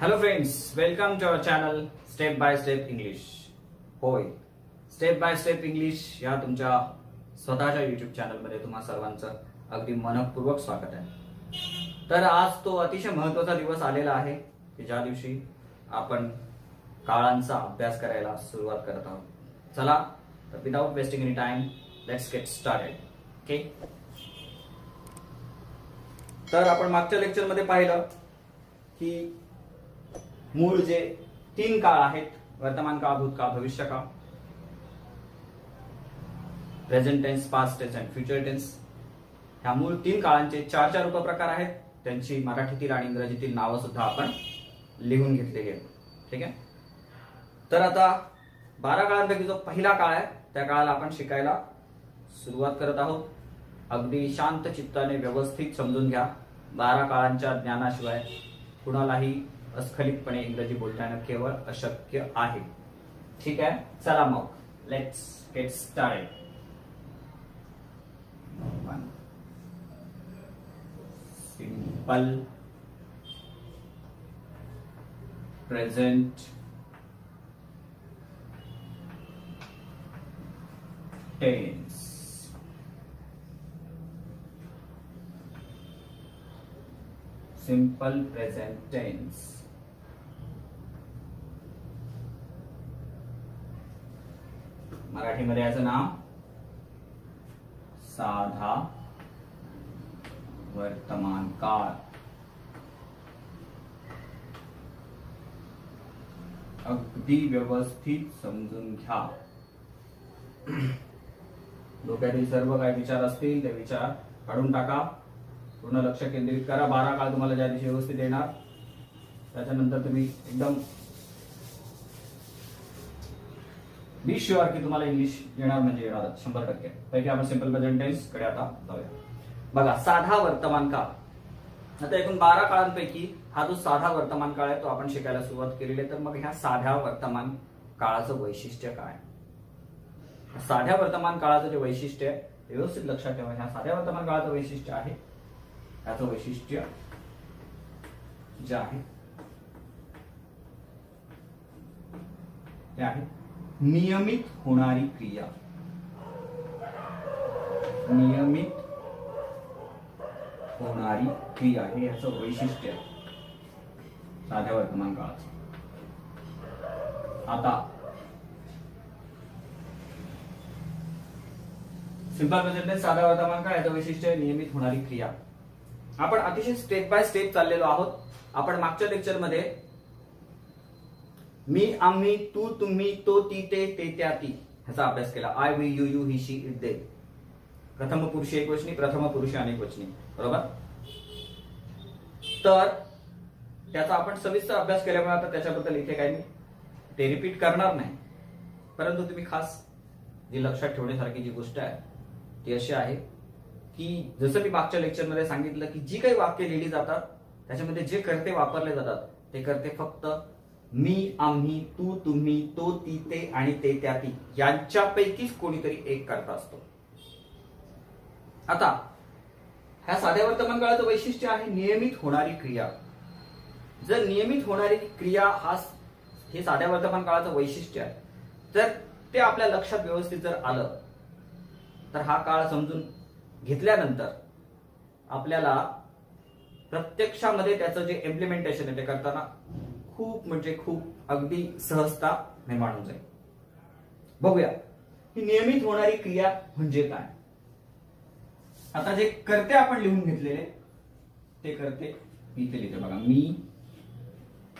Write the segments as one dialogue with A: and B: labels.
A: Hello friends welcome to our channel step by step English होय step by step English या तुमच्या स्वतःच्या YouTube चॅनलमध्ये तुम्हा सर्वांचं अगदी मनपूर्वक स्वागत आहे. तर आज तो अतिशय महत्त्वाचा दिवस आलेला आहे की ज्या दिवशी आपण काळांचा अभ्यास करायला सुरुवात करत आहोत. चला तर without wasting any time let's get started okay तर आपण मागच्या लेक्चरमध्ये पाहिलं की मूळ जे तीन काळ आहेत वर्तमान काळ भूतकाळ भविष्य काळ present tense past tense and future tense ह्या मूळ तीन काळांचे चार चार उपप्रकार आहेत. त्यांची मराठीतील आणि इंग्रजीतील नावं सुद्धा आपण लिहून घेतलेली आहेत ठीक आहे? तर आता बारा काळांपैकी जो पहिला काळ आहे त्या काळाला आपण शिकायला सुरुवात करत आहोत. अगदी शांत चित्ताने व्यवस्थित समजून घ्या. बारा काळांच्या ज्ञानाशिवाय कुणालाही अस्खलितपणे इंग्रजी बोलताना केवळ अशक्य आहे. ठीक आहे? चला मग. Let's get start simple present tense simple present tense मराठीमध्ये याचं नाव साधा वर्तमान काळ. अगदी व्यवस्थित समजून घ्या. डोक्यातील सर्व काही विचार असतील ते विचार काढून टाका. पूर्ण लक्ष केंद्रित करा. बारा काळ तुम्हाला ज्या दिवशी व्यवस्थित येणार त्याच्यानंतर तुम्ही एकदम बी शुअर की तुम्हाला इंग्लिश येणार म्हणजे येणार शंभर टक्के. पैकी आपण सिंपल प्रेझेंट टेन्सकडे आता जाऊया. बघा साधा वर्तमान काळ. आता एकूण बारा काळांपैकी हा जो साधा वर्तमान काळ आहे तो आपण शिकायला सुरुवात केलेली आहे. तर मग ह्या साध्या वर्तमान काळाचं वैशिष्ट्य काय साध्या वर्तमान काळाचं जे वैशिष्ट्य आहे व्यवस्थित लक्षात ठेवा. ह्या साध्या वर्तमान काळाचं वैशिष्ट्य आहे. याचं वैशिष्ट्य जे आहे ते आहे नियमित होणारी क्रिया. नियमित होणारी क्रिया हे याचं वैशिष्ट्य आहे. साध्या वर्तमान काळाचं. आता सिंपल प्रेझेंट साधा वर्तमान काळ याचं वैशिष्ट्य नियमित होणारी क्रिया. आपण अतिशय स्टेप बाय स्टेप चाललेलो आहोत. आपण मागच्या लेक्चरमध्ये मी आम्ही तू तुम्ही तो ती ते ते त्या ती. ह्याचा अभ्यास केला. I we you you he she it they प्रथम पुरुष एक वचनी प्रथम पुरुष अनेक वचनी. बरोबर? तर त्याचा आपण सविस्तर अभ्यास केल्यामुळे आता त्याच्याबद्दल इथे काही मी ते रिपीट करणार नाही. परंतु तुम्ही खास जी लक्षात ठेवण्यासारखी जी गोष्ट आहे ती अशी आहे की जसं मी मागच्या लेक्चरमध्ये सांगितलं की जी काही वाक्य लिहिली जातात त्याच्यामध्ये जे करते वापरले जातात ते करते फक्त मी आम्ही तू तुम्ही तो ती ते आणि ते त्या ती यांच्यापैकीच कोणीतरी एक करता असतो. आता ह्या साध्या वर्तमान काळाचं वैशिष्ट्य आहे नियमित होणारी क्रिया. जर नियमित होणारी क्रिया हा हे साध्या वर्तमान काळाचं वैशिष्ट्य आहे तर ते आपल्या लक्षात व्यवस्थित जर आलं तर हा काळ समजून घेतल्यानंतर आपल्याला प्रत्यक्षामध्ये त्याचं जे इम्प्लिमेंटेशन आहे ते करताना खूप म्हणजे खूप अगदी सहजता निर्माण होऊन जाईल. बघूया. ही नियमित होणारी क्रिया म्हणजे काय? आता जे करते आपण लिहून घेतलेले ते करते इथे लिहिते बघा. मी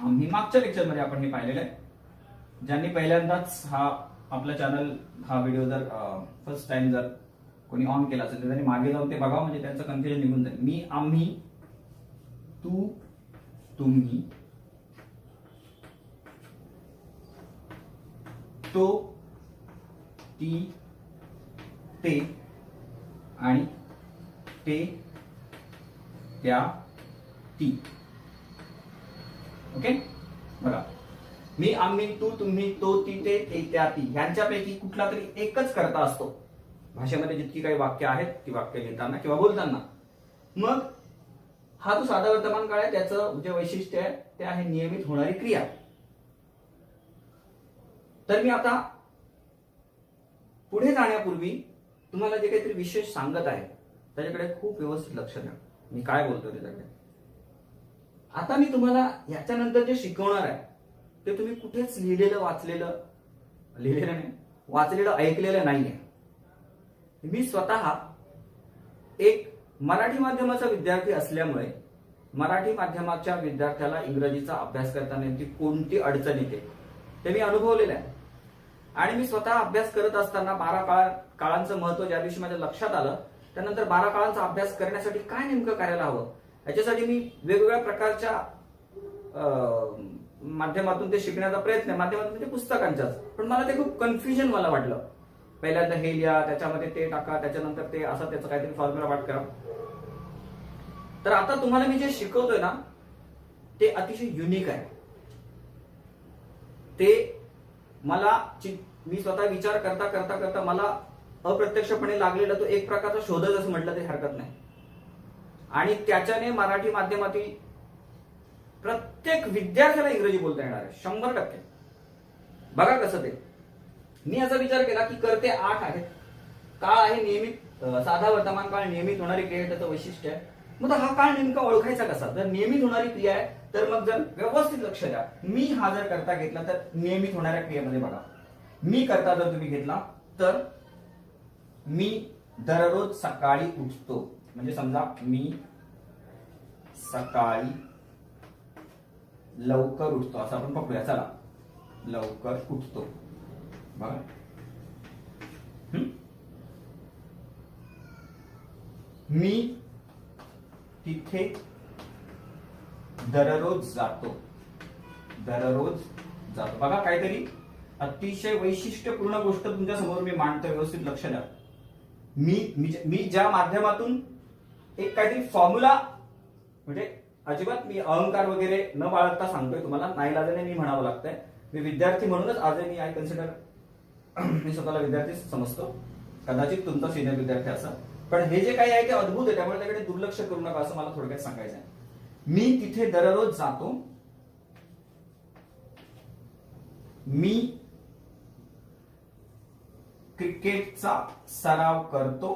A: आम्ही मागच्या लेक्चरमध्ये आपण हे पाहिलेलं आहे. ज्यांनी पहिल्यांदाच हा आपला चॅनल हा व्हिडिओ जर फर्स्ट टाइम जर कोणी ऑन केला असेल तर त्यांनी मागे जाऊन ते बघा म्हणजे त्यांचं कन्फ्युजन निघून जाईल. मी आम्ही तू तुम्ही तो ती ते आणि ते त्या ती. ओके? बघा. मी आम्ही तू तुम्ही तो ती ते ते त्या ती. ह्यांच्यापैकी कुठला तरी एकच करता असतो. भाषेमध्ये जितकी काही वाक्य आहेत ती वाक्य लिहिताना किंवा बोलताना. मग हा जो साधा वर्तमान काळ आहे त्याचं जे वैशिष्ट्य आहे ते आहे नियमित होणारी क्रिया. तर मी आता पुढे जाण्यापूर्वी तुम्हाला जे काहीतरी विशेष सांगत आहे त्याच्याकडे खूप व्यवस्थित लक्ष द्या. मी काय बोलतो त्याच्याकडे? आता मी तुम्हाला याच्यानंतर जे शिकवणार आहे ते तुम्ही कुठेच लिहिलेलं वाचलेलं लिहिलेलं नाही वाचलेलं ऐकलेलं नाहीये. मी स्वतः एक मराठी माध्यमाचा विद्यार्थी असल्यामुळे मराठी माध्यमाच्या विद्यार्थ्याला इंग्रजीचा अभ्यास करताना नेमकी कोणती अडचण येते ते मी अनुभवलेलं आहे. आणि मी स्वतः अभ्यास करत असताना बारा काळ काळांचं महत्त्व ज्या दिवशी माझ्या लक्षात आलं त्यानंतर बारा काळांचा अभ्यास करण्यासाठी काय नेमकं करायला हवं? याच्यासाठी मी वेगवेगळ्या प्रकारच्या अं, माध्यमातून ते शिकण्याचा प्रयत्न आहे माध्यमातून म्हणजे पुस्तकांच्याच. पण मला ते खूप कन्फ्युजन मला वाटलं. पहिल्यांदा हे लिहा त्याच्यामध्ये ते टाका त्याच्यानंतर ते असं त्याचं काहीतरी फॉर्म्युला वाट करा. तर आता तुम्हाला मी जे शिकवतोय ना ते अतिशय युनिक आहे. ते मला चि- मी स्वतः विचार करता करता करता मला अप्रत्यक्षपणे लागलेला तो एक प्रकारचा शोधच असं म्हटलं तरी हरकत नाही. आणि त्याच्याने मराठी माध्यमातील प्रत्येक विद्यार्थ्याला इंग्रजी बोलता येणार आहे. शंभर टक्के. बघा कसं ते. मी असा विचार केला की करते आठ आहेत काळ आहे नियमित साधा वर्तमान काळ नियमित होणारी क्रिया त्याचं वैशिष्ट्य आहे. मग हा काळ नेमका ओळखायचा कसा? तर नियमित होणारी क्रिया आहे तर मग जर व्यवस्थित लक्ष द्या. मी हा जर करता घेतला तर नियमित होणाऱ्या क्रियेमध्ये बघा. मी करता जर तुम्ही घेतला तर मी दररोज सकाळी उठतो. म्हणजे समजा मी सकाळी लवकर उठतो. असं आपण पकडूया. चला. लवकर उठतो. बघा. मी तिथे दररोज जातो. दररोज जातो. बघा काहीतरी अतिशय वैशिष्ट्यपूर्ण गोष्ट तुमच्यासमोर मी मांडतो व्यवस्थित लक्ष द्या. मी मी- मी ज्या माध्यमातून एक काहीतरी फॉर्म्युला म्हणजे अजिबात मी अहंकार वगैरे न बाळगता सांगतोय तुम्हाला नाही नाईलाजाने मी म्हणावं लागतंय. मी विद्यार्थी म्हणूनच आज मी आय कन्सिडर मी स्वतःला विद्यार्थी समजतो. कदाचित तुमचा सिनियर विद्यार्थी असं पण हे जे काही आहे ते अद्भुत आहे त्यामुळे त्याकडे दुर्लक्ष करू नका असं मला थोडक्यात सांगायचं आहे मी तिथे दररोज जातो. मी क्रिकेटचा सराव करतो.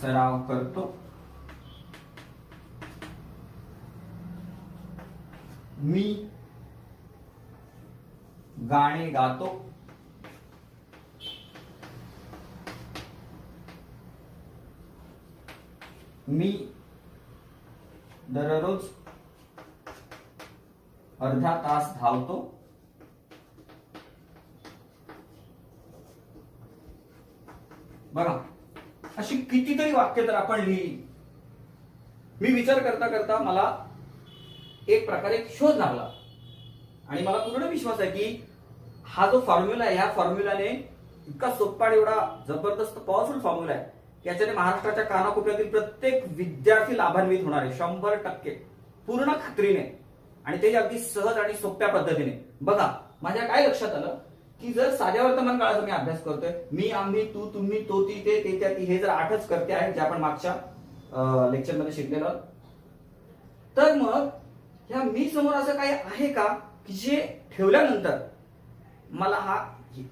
A: सराव करतो. मी गाणे गातो. मी दररोज अर्धा तास धावतो. बघा अशी कितीतरी वाक्य तर आपण लिहिली. मी विचार करता करता मला एक प्रकारे शोध लागला. आणि मला पूर्ण विश्वास आहे की हा जो फॉर्म्युला आहे ह्या फॉर्म्युलाने इतका सोप्पा एवढा जबरदस्त पॉवरफुल फॉर्म्युला आहे. याच्याने महाराष्ट्राच्या कानाकोपऱ्यातील प्रत्येक विद्यार्थी लाभान्वित होणार आहे शंभर टक्के. पूर्ण खात्रीने. आणि ते अगदी सहज आणि सोप्या पद्धतीने. बघा माझ्या काय लक्षात आलं? की जर साध्या वर्तमान काळाचा मी अभ्यास करतोय मी आम्ही तू तुम्ही तो ती ते ते त्या ती हे जर आठच करते आहेत जे आपण मागच्या लेक्चरमध्ये शिकलेलो आहोत, तर मग ह्या मी समोर असं काही आहे का? की जे ठेवल्यानंतर मला हा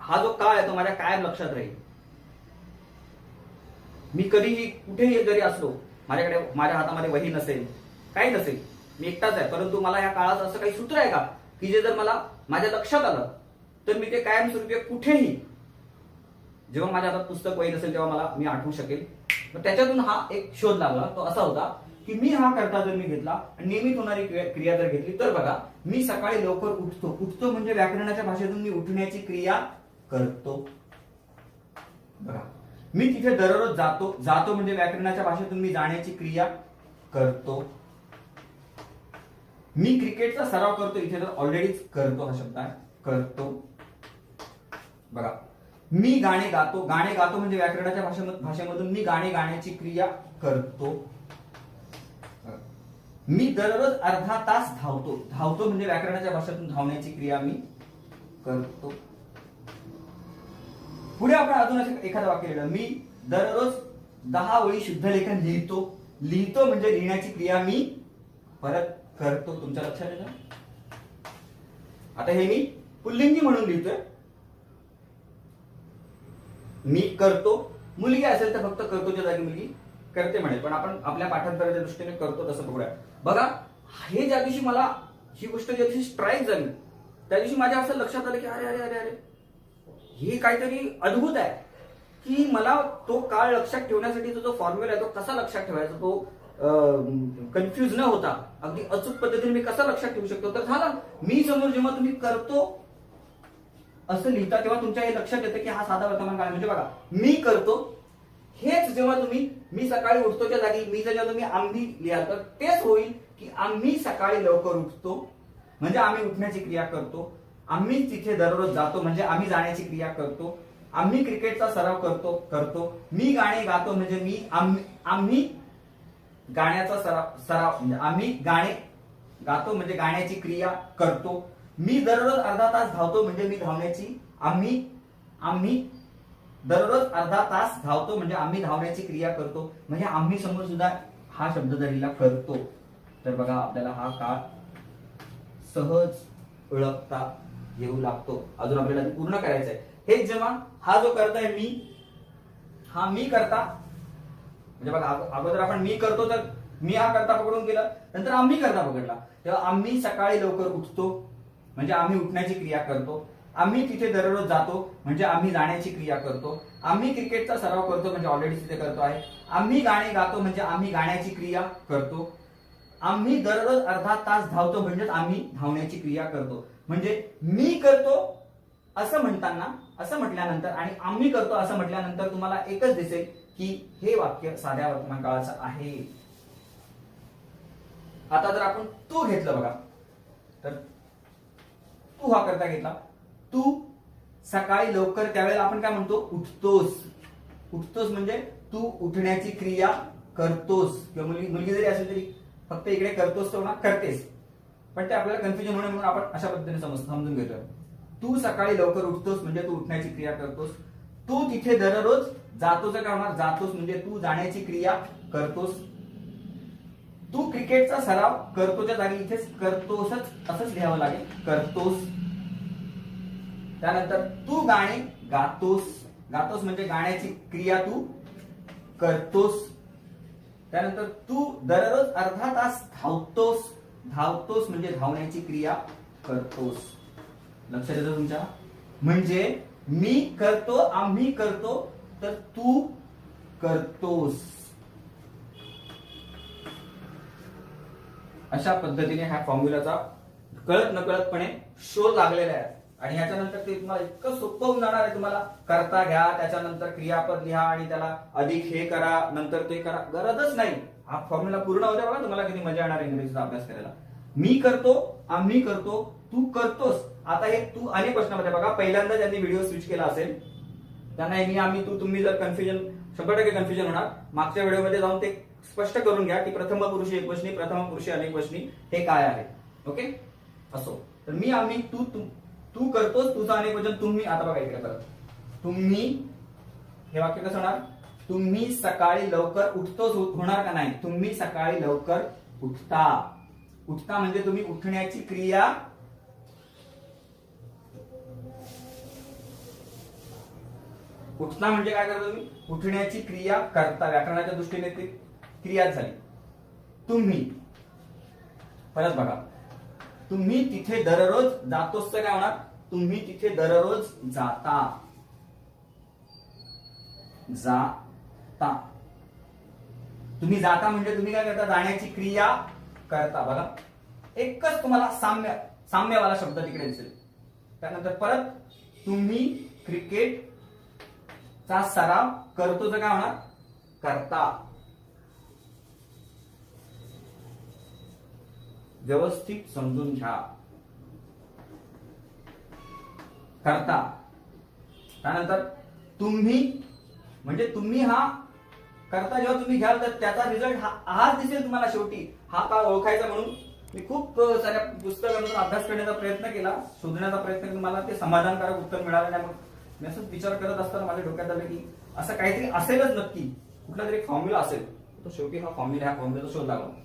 A: हा जो काळ आहे तो माझ्या कायम लक्षात राहील. मी कधीही कुठेही जरी असलो माझ्याकडे माझ्या हातामध्ये वही नसेल काही नसेल मी एकटाच आहे. परंतु मला या काळात असं काही सूत्र आहे का? की जे जर मला माझ्या लक्षात आलं तर मी ते कायमस्वरूपी कुठेही जेव्हा माझ्या हातात पुस्तक वही नसेल तेव्हा मला मी आठवू शकेल. त्याच्यातून हा एक शोध लागला. तो असा होता की मी हा करता जर मी घेतला आणि नियमित होणारी क्रिया क्रिया जर घेतली तर बघा मी सकाळी लवकर उठतो. उठतो म्हणजे व्याकरणाच्या भाषेतून मी उठण्याची क्रिया करतो. बघा. मी तिथे दररोज जातो जातो म्हणजे व्याकरणाच्या भाषेतून मी जाण्याची क्रिया करतो. मी क्रिकेटचा सराव करतो इथे तर ऑलरेडीच करतो हा शब्द आहे करतो. बघा मी गाणे गातो गाणे गातो म्हणजे व्याकरणाच्या भाषेमधून मी गाणे गाण्याची क्रिया करतो. मी दररोज अर्धा तास धावतो धावतो म्हणजे व्याकरणाच्या भाषेतून धावण्याची क्रिया मी करतो. पुढे आपण अजून असं एखादं वाक्य लिहिलं. मी दररोज दहा ओळी शुद्ध लेखन लिहितो. लिहितो म्हणजे लिहिण्याची क्रिया मी परत करतो. तुमच्या लक्षात येतं? आता हे मी पुल्लिंगी म्हणून लिहितोय. मी करतो. मुलगी असेल तर फक्त करतोच्या जागी मुलगी करते म्हणेल पण आपण आपल्या पाठांतराच्या दृष्टीने करतो तसं बघूया. बघा हे ज्या दिवशी मला ही गोष्ट ज्या दिवशी स्ट्राईक झाली त्या दिवशी माझ्या असं लक्षात आलं की अरे अरे अरे अरे. हे काहीतरी अद्भुत आहे की मला तो काळ लक्षात ठेवण्यासाठी जो फॉर्म्युला आहे तो कसा लक्षात ठेवायचा? तो कन्फ्युज न होता अगदी अचूक पद्धतीने मी कसा लक्षात ठेवू शकतो? तर झाला. मी समोर जेव्हा तुम्ही करतो असं लिहिता तेव्हा तुमच्या हे लक्षात येतं की हा साधा वर्तमान काळ म्हणजे बघा मी करतो हेच जेव्हा तुम्ही मी सकाळी उठतोच्या जागी मी जेव्हा तुम्ही आम्ही लिहाल तर तेच होईल की आम्ही सकाळी लवकर उठतो म्हणजे आम्ही उठण्याची क्रिया करतो आम्ही तिथे दररोज जातो म्हणजे आम्ही जाण्याची क्रिया करतो आम्ही क्रिकेटचा सराव करतो करतो. मी गाणे गातो म्हणजे मी आम्ही आम्ही गाण्याचा सराव सराव म्हणजे आम्ही गाणे गातो म्हणजे गाण्याची क्रिया करतो. मी दररोज अर्धा तास धावतो म्हणजे मी धावण्याची आम्ही आम्ही दररोज अर्धा तास धावतो म्हणजे आम्ही धावण्याची क्रिया करतो. म्हणजे आम्ही समोर सुद्धा हा शब्द जरीला करतो तर बघा आपल्याला हा काळ सहज ओळखता घेऊ लागतो. अजून आपल्याला पूर्ण करायचं आहे हेच जेव्हा हा जो करताय मी हा मी करता. म्हणजे बघा अगोदर आपण मी करतो तर मी हा करता पकडून गेला नंतर आम्ही करता पकडला. तेव्हा आम्ही सकाळी लवकर उठतो. म्हणजे आम्ही उठण्याची क्रिया करतो. आम्ही तिथे दररोज जातो. म्हणजे आम्ही जाण्याची क्रिया करतो. आम्ही क्रिकेटचा सराव करतो म्हणजे ऑलरेडी तिथे करतो आहे. आम्ही गाणे गातो म्हणजे आम्ही गाण्याची क्रिया करतो. आम्ही दररोज अर्धा तास धावतो म्हणजेच आम्ही धावण्याची क्रिया करतो. म्हणजे मी करतो असं म्हणताना असं म्हटल्यानंतर आणि आम्ही करतो असं म्हटल्यानंतर तुम्हाला एकच दिसेल की हे वाक्य साध्या वर्तमान काळाचं आहे. आता जर आपण तू घेतलं बघा तर तू हा करता घेतला. तू सकाळी लवकर त्यावेळेला आपण काय म्हणतो? उठतोस. उठतोस म्हणजे तू उठण्याची क्रिया करतोस. किंवा मुलगी मुलगी जरी असेल तरी फक्त इकडे करतोस तो ना करतेस. पण ते आपल्याला कन्फ्युजन होणे म्हणून आपण अशा पद्धतीने समजून घेतोय. तू सकाळी लवकर उठतोस म्हणजे तू उठण्याची क्रिया करतोस. तू तिथे दररोज जातोच कामात जातोस म्हणजे तू जाण्याची क्रिया करतोस. तू क्रिकेटचा सराव करतोच्या जागी इथेच करतोसच असंच लिहावं लागेल करतोस. त्यानंतर तू गाणे गातोस. गातोस म्हणजे गाण्याची क्रिया तू करतोस. त्यानंतर तू दररोज अर्धा तास धावतोस. धावतोस म्हणजे धावण्याची क्रिया करतोस. लक्षात येतं तुमच्या? म्हणजे मी करतो आम्ही करतो तर तू करतोस. अशा पद्धतीने ह्या फॉर्म्युलाचा कळत नकळतपणे शोध लागलेला आहे. आणि ह्याच्यानंतर ते तुम्हाला इतकं सोपं होऊन जाणार आहे तुम्हाला. करता घ्या त्याच्यानंतर क्रियापद लिहा आणि त्याला अधिक हे करा नंतर ते करा. गरजच नाही. हा फॉर्म्युला पूर्ण होते बघा तुम्हाला किती मजा येणार इंग्रजीचा अभ्यास करायला. मी करतो आम्ही करतो तू करतोस. आता हे तू अनेक प्रश्नामध्ये बघा पहिल्यांदा ज्यांनी व्हिडिओ स्विच केला असेल त्यांना मी आम्ही तू तुम्ही जर कन्फ्युजन शंभर टक्के कन्फ्युजन होणार. मागच्या व्हिडिओमध्ये जाऊन ते स्पष्ट करून घ्या की प्रथम पुरुषी एकवचनी प्रथम पुरुषी अनेक वचनी हे काय आहे. ओके असो. तर मी आम्ही तू तू तू करतोस तुझं अनेक वचन तुम्ही आता बघा इकडे परत. तुम्ही हे वाक्य कसं होणार? तुम्ही सकाळी लवकर उठतोच होणार का नाही? तुम्ही सकाळी लवकर उठता. उठता म्हणजे तुम्ही उठण्याची क्रिया उठता म्हणजे काय करता तुम्ही? उठण्याची क्रिया करता. व्याकरणाच्या दृष्टीने ती क्रिया झाली. तुम्ही परत बघा. तुम्ही तिथे दररोज जातोस तर काय होणार? तुम्ही तिथे दररोज जाता. जा जाता तुम्ही जाता म्हणजे तुम्ही काय करता? जाण्याची क्रिया करता. बघा. एकच तुम्हाला साम्य साम्यवाला शब्द तिकडे दिसेल. त्यानंतर परत तुम्ही क्रिकेट चा सराव करतो तर काय होणार? करता. व्यवस्थित समजून घ्या. करता. त्यानंतर तुम्ही म्हणजे तुम्ही हा करता जेव्हा तुम्ही घ्याल तर त्याचा रिझल्ट हा आज दिसेल तुम्हाला शेवटी. हा काळ ओळखायचा म्हणून. मी खूप साऱ्या पुस्तकांमधून अभ्यास करण्याचा प्रयत्न केला शोधण्याचा प्रयत्न केला. मला ते समाधानकारक उत्तर मिळालं नाही. मग मी असंच विचार करत असताना माझ्या डोक्यात आलं की असं काहीतरी असेलच नक्की. कुठला तरी फॉर्म्युला असेल. तो शेवटी हा फॉर्म्युला ह्या फॉर्म्युला शोध लागला